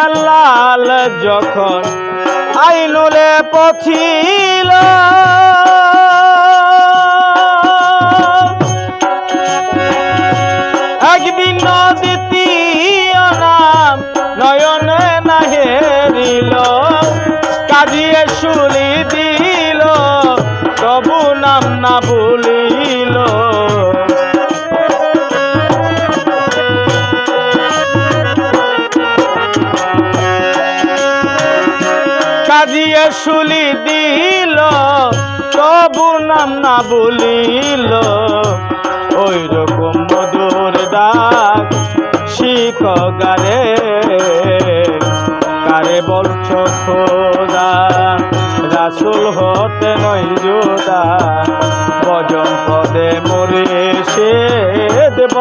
দয়াল যখন আইনুলে পথিল। একদিন দ্বিতীয় নাম নয়নে না হেরিল কাজিয়ে শুলি দিল, তবু নাম না ভুলিল কাজিয়ে শুলি দিল, তবু নাম না বলিল। ওই রকম মধুর ডাক শিখ গারে কারে বলছ খোদা? রাসুল হতে নই যোদা ভজন পদে মরে সে দেব